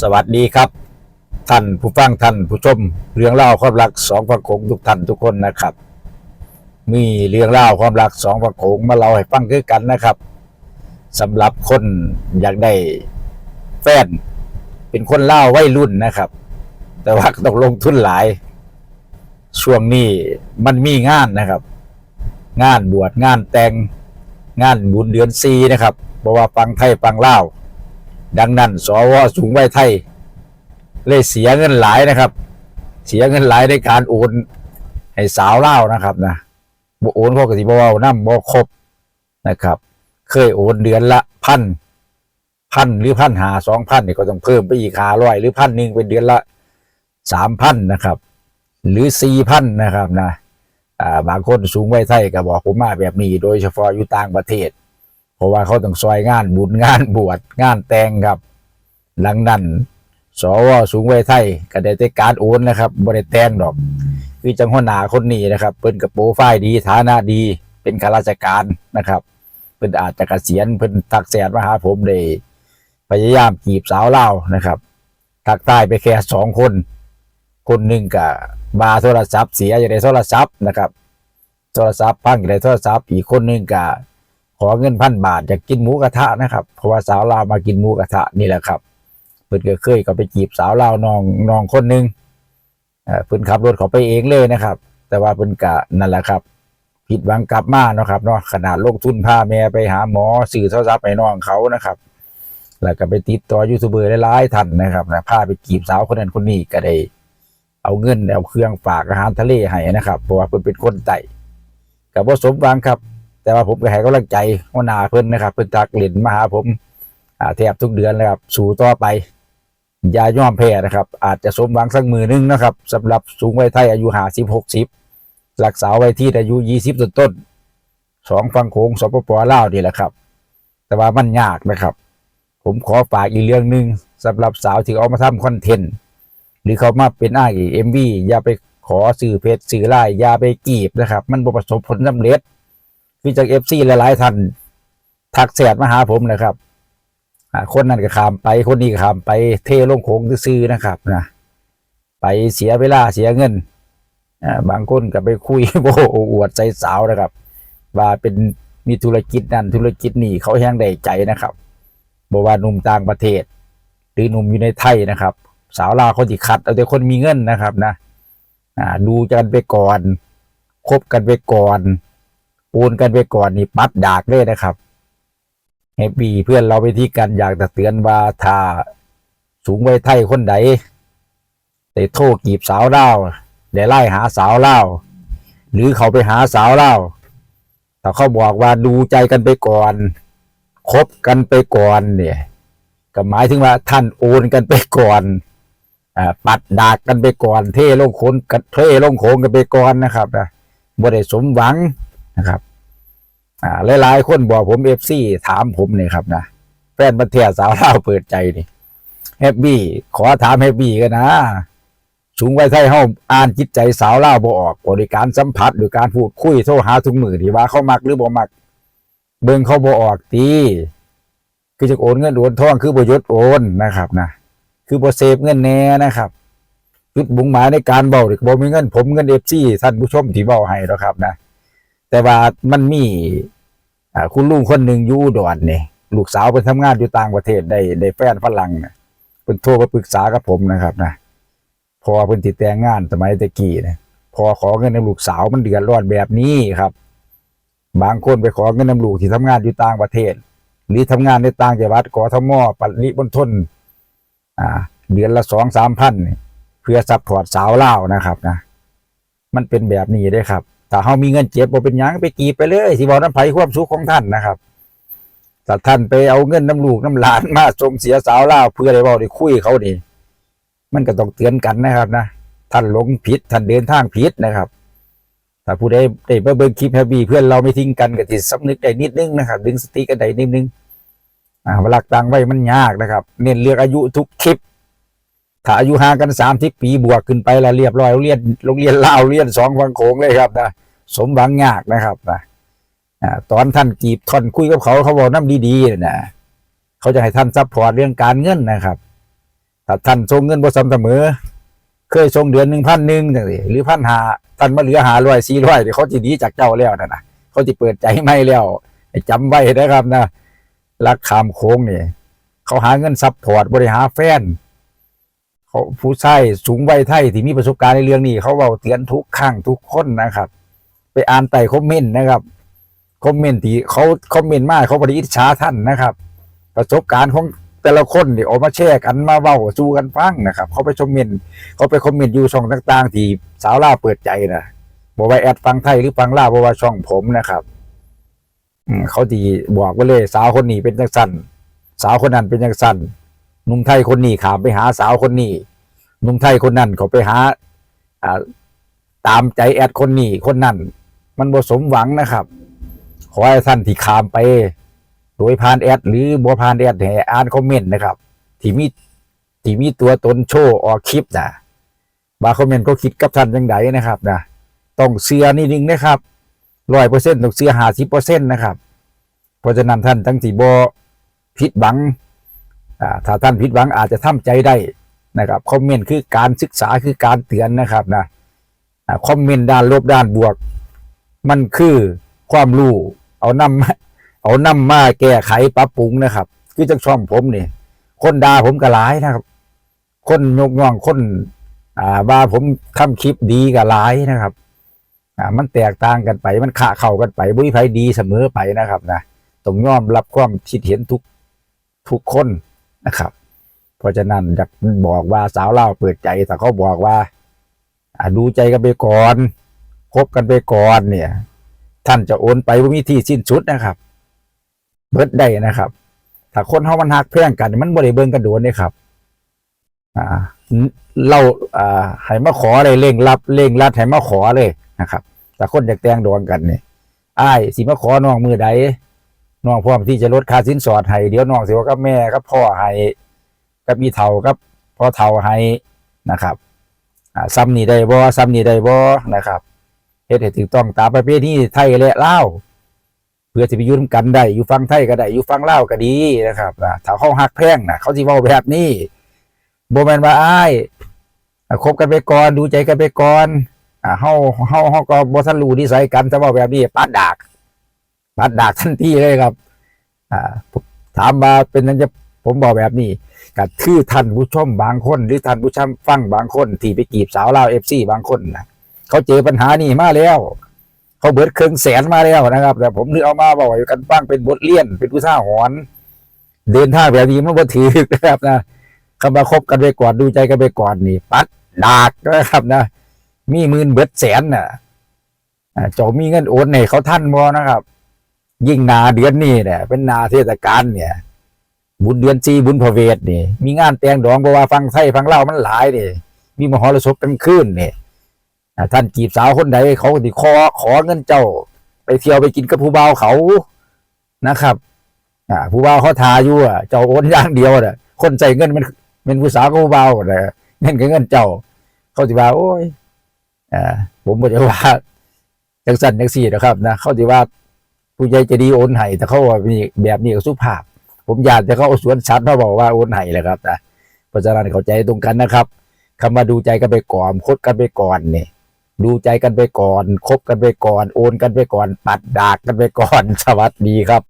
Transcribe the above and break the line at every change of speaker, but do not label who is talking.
สวัสดีครับ ท่านผู้ฟังท่านผู้ชม เรื่องเล่าความรักสองฝั่งโขงทุกท่านทุกคนนะครับ มีเรื่องเล่าความรักสองฝั่งโขงมาเล่าให้ฟังคือกันนะครับสำหรับคนอยากได้แฟนเป็นคนเล่าววัยรุ่นนะครับ แต่ว่าต้องลงทุนหลาย ช่วงนี้มันมีงานนะครับ งานบวชงานแต่งงานบุญเดือนซีนะครับเพราะว่าฟังไทยฟังเล่า ดังนั้นสวสูงวัยไทย เลยเสียเงินหลายนะครับ เสียเงินหลายในการโอนให้สาวเล่านะครับนะบโอนเขาก็สิบว้านำบ่ครบนะครับ เคยโอนเดือนละพันพันหรือพันหาสองพันเนี่ยก็ต้องเพิ่มไปอีกหาร้อยหรือพันหนึ่งเป็นเดือนละสามพันนะครับ หรือสี่พันนะครับนะบางคนสูงวัยไทยก็บอกผมมาแบบนี้ โดยเฉพาะอยู่ต่างประเทศ เพราะว่าเขาต้องซอยงานบุญงานบวชงานแต่งครับ หลังนั้นสวสูงวัยไทยก็ได้แต่การโอนนะครับบ่ได้แต่งดอกคือจังหัวหน้าคนนี้นะครับเพิ่นกับโปรไฟล์ดีฐานะดี เป็นข้าราชการนะครับเพิ่นอาจจะเกษียณเพิ่นทักแชทมาหาผมได้พยายามจีบสาวเล่านะครับทักใต้ไปแค่สองคน คนหนึ่งกับบาโทรศัพท์เสียอยู่ในโทรศัพท์นะครับ โทรศัพท์พังอยู่ในโทรศัพท์อีกคนหนึ่งกับ อเงินพันบาทอยากกินหมูกระทะนะครับเพราะว่าสาวลาวมากินหมูกระทะนี่แหละครับเพิ่นก็เคยก็ไปจีบสาวลาวนองนองคนหนึงเอ่อเพิ่นขับรถเขาไปเองเลยนะครับ แต่ว่าเพิ่นกะนั่นแหละครับ ผิดหวังกลับมาเนาะครับเนาะขนาดโลงทุนพาแม่ไปหาหมอสื่อโทรศัพท์ให้น้องเขานะครับ แล้วก็ไปติดต่อยูทูบเบอร์หลายๆท่านนะครับนะพาไปจีบสาวคนนั้นคนนี้ก็ได้เอาเงินเอาเครื่องฝากอาหารทะเลให้นะครับเพราะว่าเพิ่นเป็นคนไต่กับบ่สมหวังครับ แต่ว่าผมก็ให้กำลังใจหัวหน้าเพิ่นนะครับ เพิ่นทักเล่นมาหาผมอ่าแทบทุกเดือนเลยครับ สู่ต่อไปอย่ายอมแพ้นะครับ อาจจะสมหวังสักมือหนึงนะครับสำหรับสูงวัยไทยอายุห้าสิบหกสิบหลักสาววัยที่อายุยี่สิบต้นต้นสองฟังโค้งสปปลาวนี่แหละครับ แต่ว่ามันยากนะครับ ผมขอฝากอีกเรื่องหนึ่งสำหรับสาวที่เอามาทำคอนเทนต์หรือเขามาเป็นอ้ายเอ็มวีอย่าไปขอสื่อเพจสื่อไลน์อย่าไปกีบนะครับ มันบ่ประสบผลสำเร็จ คือจากเอฟซีหลายๆท่านทักแชทมาหาผมนะครับคนนั้นก็ขามไปคนนี้ก็ขามไปเทลงโขงซื้อนะครับนะไปเสียเวลาเสียเงินบางคนก็ไปคุยโอ้อวดใจสาวนะครับ ว่าเป็นมีธุรกิจนั่นธุรกิจนี่เขาแห้งได้ใจนะครับบอกว่าหนุ่มต่างประเทศ หรือหนุ่มอยู่ในไทยนะครับ สาวลาวเขาจิคัดเอาแต่คนมีเงินนะครับนะดูกันไปก่อนคบกันไปก่อน โอนกันไปก่อนนี่ปัดดากเลยนะครับแฮปปี้เพื่อนเราไปที่กันอยากจะเตือนว่าถ้าสูงไวัยไทยคนใดได้โทรกีบสาวเล่าได้ไล่หาสาวเล่าหรือเขาไปหาสาวเล่าวถ้าเขาบอกว่าดูใจกันไปก่อนคบกันไปก่อนเนี่ยก็หมายถึงว่าท่านโอนกันไปก่อนอปัดดากกันไปก่อน เท่ลงโขนกันเท่ลงโขงกันไปก่อนนะครับนะบ่ได้สมหวัง นะครับ อ่าหลายๆคนบอกผมเอฟซีถามผมเนี่ยครับนะแฟนบันเทียสาวเล่าเปิดใจนี่แฮปปี้ขอถามแฮปปี้กันนะสูงไว้ไทยเฮาอ่านจิตใจสาวเล่าบ่ออกบริการสัมผัสหรือการพูดคุยโทรหาทุกมือที่ว่าเขามักหรือบ่มัก เบิ่งเขาบ่ออกตีคือจะโอนเงินโอนทองคือบ่ยศโอนนะครับนะคือบ่เซฟเงินแน่นะครับจุดบุงหมายในการเบาหรือบ่มีเงินผมเงินเอฟซีท่านผู้ชมที่เบาให้แล้วครับนะ แต่ว่ามันมีคุณลุงคนหนึ่งอยู่ดอนเนี่ยลูกสาวไปทำงานอยู่ต่างประเทศได้ได้แฟนฝรั่งเนี่ยเพิ่นโทรมาปรึกษากับผมนะครับนะพอเพิ่นติดแต่งงานสมัยตะกี้นี่ยพอขอเงินในลูกสาวมันเดือดร้อนแบบนี้ครับ บางคนไปขอเงินนำลูกที่ทำงานอยู่ต่างประเทศ หรือทำงานในต่างจังหวัดกทมอปริมณฑลอ่า เดือนละสองสามพันเพื่อซัพพอร์ตสาวเล่านะครับนะมันเป็นแบบนี้ได้ครับ ถ้าเฮามีเงินเจ็บบ่เป็นหยังไปกีบไปเลยสิบอกน้ำไผความสุขของท่านนะครับถ้าท่านไปเอาเงินน้ำลูกน้ำหลานมาส่งเสียสาวลาเพื่อได้บอกได้คุยเขานี่มันก็ต้องเตือนกันนะครับนะท่านหลงผิดท่านเดินทางผิดนะครับ ถ้าผู้ใดได้มาเบิ่งคลิปแฮปปี้เพื่อนเราไม่ทิ้งกันก็สิสำนึกได้นิดนึงนะครับ ดึงสติกันได้นิดนึงอ่าเวลาตังไว้มันยากนะครับ เน้นเลือกอายุทุกคลิป ถ้าอายุห่างกันสามสิบปีบวกขึ้นไปแล้วเรียบร้อยโรงเรียนโรงเรียนลาเรียนสองฟังโขงเลยครับนะสมหวังยากนะครับนะตอนท่านจีบท่อนคุยกับเขาเขาบอกน้ำดีๆนะเขาจะให้ท่านซัพพอร์ตเรื่องการเงินนะครับถ้าท่านส่งเงินบ่สม่ำเสมอ เคยส่งเดือนหนึ่งพันหนึ่งจังซี่หรือพันหาท่านมาเหลือหาร้อยสี่ร้อยเดี๋ยวเขาจะดีจากเจ้าแล้วนะนะเขาจะเปิดใจไม่แล้วให้จำไว้นะครับนะรักขามโค้งเนี่ยเขาหาเงินซัพพอร์ตบริหารแฟน เขาผู้ใชายสูงวัยไทยที่มีประสบการณ์ในเรื่องนี้ เขาเว้าเตือนทุกครั้งทุกคนนะครับ ไปอ่านไต่คอมเมนต์นะครับคอมเมนต์ที่เขาคอมเมนต์มาเขาบริอิจฉาท่านนะครับ ประสบการณ์ของแต่ละคนนี่ออกมาแชร์กันมาเว้าสู้กันฟังนะครับ เขาไปคอมเมนต์เขาไปคอมเมนต์อยู่ช่องต่าง ๆ ที่สาวล่าเปิดใจนะบอกว่าแอดฟังไทยหรือฟังล่าบอกว่าช่องผมนะครับอืมเขาทีบอกไว้เลย สาวคนนี้เป็นจังสันสาวคนนั้นเป็นจังสัน หนุ่มไทยคนนี้ขามไปหาสาวคนนี้หนุ่มไทยคนนั้นเขาไปหาอ่าตามใจแอดคนนี้คนนั้นมันบ่สมหวังนะครับ ขอให้ท่านที่ขามไป โดยผ่านแอด หรือบ่ผ่านแอดให้อ่านคอมเมนต์นะครับ ที่มีที่มีตัวตนโชว์ออกคลิปนะบาคอมเมนต์ก็คิดกับท่านยังไงนะครับนะต้องเชื่อนิดนึงนะครับร้อยเปอร์เซ็นต์ต้องเชื่อห้าสิบเปอร์เซ็นต์นะครับ เพราะฉะนั้นท่านทั้งที่บ่ผิดหวัง ถ้าท่านผิดหวังอาจจะทำใจได้นะครับคอมเมนต์คือการศึกษาคือการเตือนนะครับนะคอมเมนต์ด้านลบด้านบวก มันคือความรู้เอานำเอานำมาแก้ไขปรับปรุงนะครับ คือจังช่องผมนี่คนด่าผมก็หลายนะครับ คนยกย่องคนอ่าว่าผมทำคลิปดีก็หลายนะครับอ่ามันแตกต่างกันไป มันขะเข้ากันไปบุ้ยไผดีเสมอไปนะครับนะต้องยอมรับความคิดเห็นทุกทุกคน นะครับ เพราะฉะนั้นอยากบอกว่าสาวเล่าเปิดใจแต่เขาบอกว่าดูใจกันไปก่อนคบกันไปก่อนเนี่ย ท่านจะโอนไปว่ามีที่สิ้นสุดนะครับเบิดได้นะครับ ถ้าคนเฮามันหักแพร่งกัน มันบ่ได้เบิงกันโดนเด้ครับ อ่าเราอ่าให้มาขอเลยเร่งรับเร่งรัดให้มาขอเลยนะครับ แต่คนอยากแต่งดวงกันเนี่ยอ้ายสิมาขอน้องมือใด น้องพร้อมที่จะลดค่าสินสอดให้เดี๋ยวน้องเสิว่ากับแม่กับพ่อให้กับอีเฒ่ากับพ่อเฒ่าให้นะครับซ้ำนี่ได้บ่ซ้ำนี่ได้บ่นะครับเฮ็ดให้ถูกต้องตามประเพณีไทยและลาวเพื่อสิไปยู่นกันได้อยู่ฝั่งไทยก็ได้อยู่ฝั่งลาวก็ดีนะครับอ่าถ้าเขาฮักแพงนะเขาสิเว้าแบบนี้บ่แม่นว่าอ้ายคบกันไปก่อนดูใจกันไปก่อนอ่าเฮาเฮาเฮาก็บ่ทันรู้นิสัยกันถ้าเว้าแบบนี้ปาดดาก ปาดดากทันทีเลยครับ อ่าถามมาเป็นนั้นจะผมบอกแบบนี้ก็คือท่านผู้ชมบางคน หรือท่านผู้ชมฟังบางคนที่ไปกีบสาวลาวเอฟซีบางคนนะเขาเจอปัญหานี่มาแล้ว เขาเบิดเครื่องแสนมาแล้วนะครับ แต่ผมนึกเอามาบอกอยู่กันฟังเป็นบทเรียนเป็นผู้ท่าหอน เดินท่าแบบนี้มันบ่ถือนะครับนะคำว่าคบกันไปก่อนดูใจกันไปก่อนนี่ ปัดดากนะครับนะ มีหมื่นเบิดแสนน่ะอ่าเจ้ามีเงินโอนเนี่ยเขาท่านบ่นะครับ ยิ่งนาเดือนนี้เนี่ย เป็นนาเทศกาลเนี่ย บุญเดือนจีบุญพระเวทนี่ มีงานแต่งดองเพราะว่าฟังไทยฟังเล่ามันหลายนี่มีมหรสพกันขึ้นนี่ท่านจีบสาวคนใดเขาก็สิขอขอเงินเจ้า ไปเที่ยวไปกินกับผู้บ่าวเขานะครับอ่าผู้บ่าวเขาทาอยู่อะเจ้าโอนอย่างเดียวน่ะคนใส่เงินมันเป็นผู้สาวกับผู้บ่าวน่ะเงินกับเงินเจ้า เขาสิว่าโอ้ยอ่าผมบ่จะว่าจังสั่นจังสี่นะครับนะ เขาสิว่า ผู้ใหญ่จะดีโอนไห้แต่เขาว่ามีแบบนี้ก็สุภาพ ผมอยากจะเขาเอาสวนสัตว์มาบอกว่าโอนไห้แหละครับนะเพราะฉะนั้นเข้าใจตรงกันนะครับคำว่าดูใจกันไปก่อนคบกันไปก่อนเนี่ยดูใจกันไปก่อนคบกันไปก่อน โอนกันไปก่อน ปัดดากกันไปก่อนสวัสดีครับ